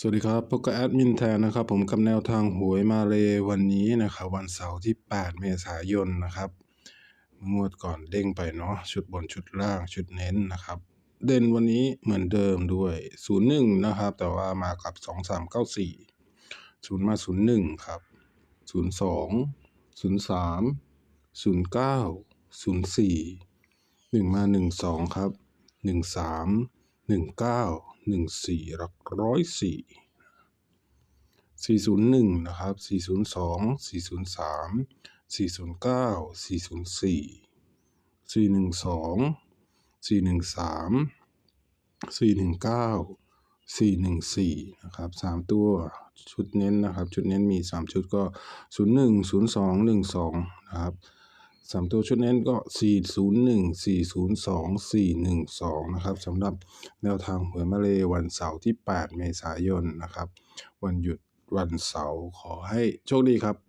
สวัสดีครับพบกับแอดมินแทนนะครับ ผมกับแนวทางหวยมาเลยวันนี้นะครับวันเสาร์ที่ 8 เมษายนนะครับงวดก่อนเด้งไปเนาะชุดบนชุดล่างชุดเน้นนะครับ เด่นวันนี้เหมือนเดิมด้วย 01 นะครับ แต่ว่ามากับ 2394 0 มา 01 ครับ 02 03 09 04 1 มา 12 ครับ 13 19 14 หลักร้อยสี่401 นะครับ 402 403 409 404 412 413 419 414 นะครับสามตัวชุดเน้นนะครับ ชุดเน้นมีสามชุดก็ 01 02 12 นะครับ สามตัวชุดเน้นก็ 401 402 412 นะครับสำหรับแนวทางหวยมาเลยวันเสาร์ที่ 8 เมษายนนะครับ วันหยุดวันเสาร์ขอให้โชคดีครับ